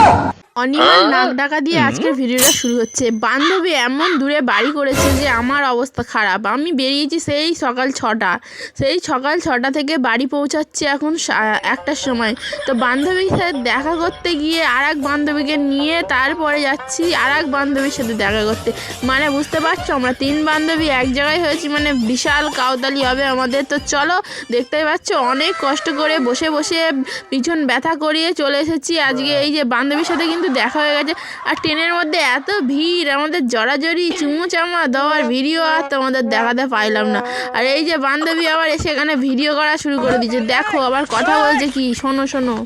Ah! অনিমার নাক ডাকা দিয়ে আজকের ভিডিওটা শুরু হচ্ছে। বান্ধবী এমন দূরে বাড়ি করেছে যে আমার অবস্থা খারাপ। আমি বেরিয়েছি সেই সকাল ছটা। সেই সকাল ছটা থেকে বাড়ি পৌঁছাচ্ছে এখন একটার সময়। তো বান্ধবীর সাথে দেখা করতে গিয়ে আর এক বান্ধবীকে নিয়ে তারপরে যাচ্ছি আর এক বান্ধবীর সাথে দেখা করতে। মানে বুঝতে পারছ? আমরা তিন বান্ধবী এক জায়গায় হয়েছি মানে বিশাল কাউতালি হবে আমাদের। তো চলো দেখতেই পাচ্ছ? অনেক কষ্ট করে বসে বসে পিছন ব্যথা করিয়ে চলে এসেছি। আজকে এই যে বান্ধবীর সাথে কিন্তু দেখা হয়ে গেছে। আর ট্রেনের মধ্যে এত ভিড়, আমাদের জড়াজড়ি চুমু চামা দেওয়ার ভিডিও আর তোমাদের দেখাতে পাইলাম না। আর এই যে বান্ধবী আবার এসে এখানে ভিডিও করা শুরু করে দিয়েছে। দেখো আবার কথা বলছে কি, শোনো শোনো।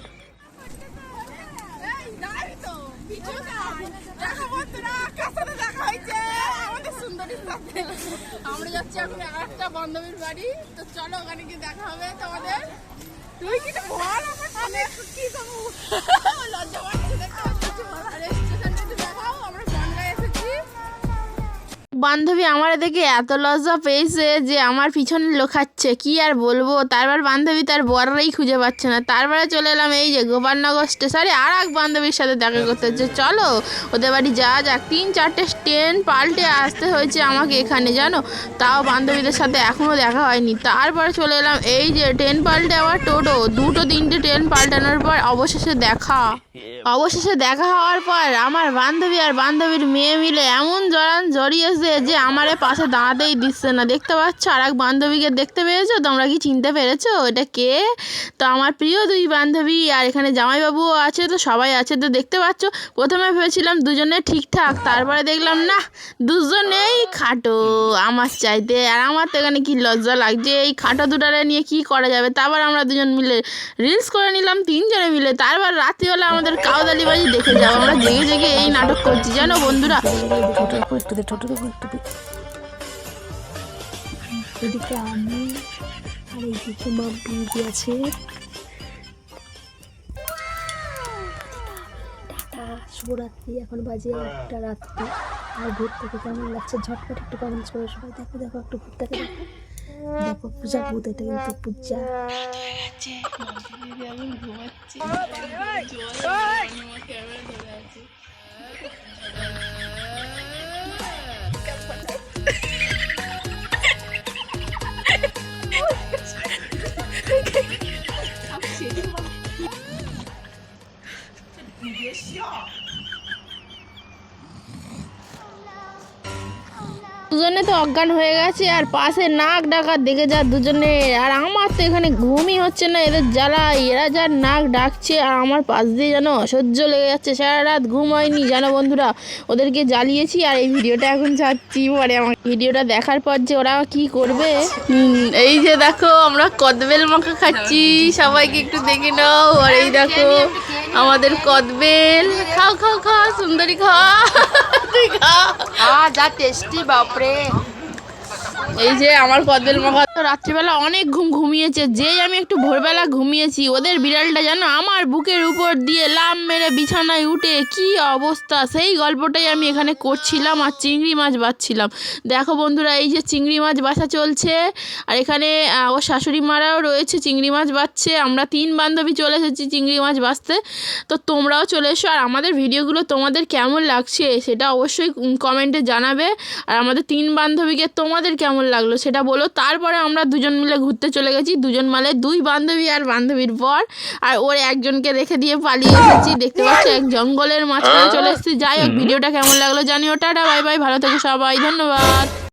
আমরা যাচ্ছি এখন একটা বান্ধবীর বাড়ি। তো চলো ওখানে গিয়ে দেখা হবে তোমাদের। তুই কি বল আমার কি লজ্জা পাচ্ছি বান্ধবী আমার দেখে এত লজ্জা পেয়েছে যে আমার পিছনে লোখাচ্ছে কি আর বলব? তারপর বান্ধবী তার বররাই খুঁজে পাচ্ছে না। তারপরে চলে এলাম এই যে গোপালনগর স্টেশনে। আর এক বান্ধবীর সাথে দেখা করতে হচ্ছে চলো, ওদের বাড়ি যাওয়া যাক। তিন চারটে ট্রেন পাল্টে আসতে হয়েছে আমাকে এখানে, জানো? তাও বান্ধবীদের সাথে এখনও দেখা হয়নি। তারপরে চলে এলাম এই যে ট্রেন পাল্টে আবার টোটো। দুটো তিনটে ট্রেন পাল্টানোর পর অবশেষে দেখা। অবশেষে দেখা হওয়ার পর আমার বান্ধবী আর বান্ধবীর মেয়ে মিলে এমন জড়ান জড়িয়েছে যে আমার পাশে দাঁড়াতেই দিচ্ছে না। দেখতে পাচ্ছ? আর এক বান্ধবীকে দেখতে পেয়েছ? তোমরা কি চিনতে পেরেছ? এটা কে? তো আমার প্রিয় দুই বান্ধবী আর এখানে জামাইবাবুও আছে, তো সবাই আছে, তো দেখতে পাচ্ছ? প্রথমে ভেবেছিলাম দুজনে ঠিকঠাক তারপরে দেখলাম, না, দুজনেই খাটো আমার চাইতে। আর আমার তো এখানে কি লজ্জা লাগছে? এই খাটো দুটারে নিয়ে কি করা যাবে? তারপর আমরা দুজন মিলে রিলস করে নিলাম, তিনজনে মিলে। তারপর রাত্রিবেলা আমাদের কাউদালি বাজি দেখে যাও। আমরা জেগে জেগে এই নাটক করছি। জানো বন্ধুরা? এদিকে আমি আর এইদিকে মা বিউটি আছে। শুভরাত্রি। এখন বাজে একটা রাত্রি। আর ঘুরতে থেকে কেমন লাগছে ঝটপট একটু কমেন্টস করে সবাই। দেখো দেখো, একটু ঘুরতে দেখো দেখো পূজা ভূত এটা কিন্তু পূজা এখন দুজনে তো অজ্ঞান হয়ে গেছে, আর পাশে নাক ডাকা দেখে যা দুজনে। আর আমার তো এখানে ঘুমই হচ্ছে না, এদের জ্বালা এরা যা নাক ডাকছে, আর আমার পাশ দিয়ে যেন অসহ্য লেগে যাচ্ছে। সারা রাত ঘুম হয়নি, জানো বন্ধুরা, ওদেরকে জ্বালিয়েছি, আর এই ভিডিওটা এখন ছাড়ছি পরে আমার ভিডিওটা দেখার পর যে ওরা কি করবে। এই যে দেখো, আমরা কদবেল মাখা খাচ্ছি, সবাইকে একটু দেখে নাও। আর এই দেখো, আমাদের কদবেল। খাও খাও খাও, সুন্দরী খা তুই খা আ যা টেস্টি বাপরে। এই যে আমার কদবেল মাখা তো রাত্রিবেলা অনেক ঘুম ঘুমিয়েছে। যেই আমি একটু ভোরবেলা ঘুমিয়েছি, ওদের বিড়ালটা যেন আমার বুকের উপর দিয়ে লাম মেরে বিছানায় উঠে কি অবস্থা? সেই গল্পটাই আমি এখানে করছিলাম আর চিংড়ি মাছ বাছছিলাম দেখো বন্ধুরা, এই যে চিংড়ি মাছ বাছা চলছে, আর এখানে ওর শাশুড়ি মারাও রয়েছে, চিংড়ি মাছ বাছছে আমরা তিন বান্ধবী চলে এসেছি চিংড়ি মাছ বাছতে তো তোমরাও চলে এসো, আর আমাদের ভিডিওগুলো তোমাদের কেমন লাগছে সেটা অবশ্যই কমেন্টে জানাবে। আর আমাদের তিন বান্ধবীকে তোমাদের কেমন লাগল সেটা বলো। তারপরে আমরা দুজন মিলে ঘুরতে চলে গেছি। দুজন মালে দুই বান্ধবী আর বান্ধবীর পর আর ওর একজনকে রেখে দিয়ে পালিয়ে এসেছি। দেখতে পাচ্ছ এক জঙ্গলের মাঝখানে চলে এসেছি। যাই হোক ভিডিওটা কেমন লাগল জানি ওটা বাই বাই। ভালো থেকো সবাই। ধন্যবাদ।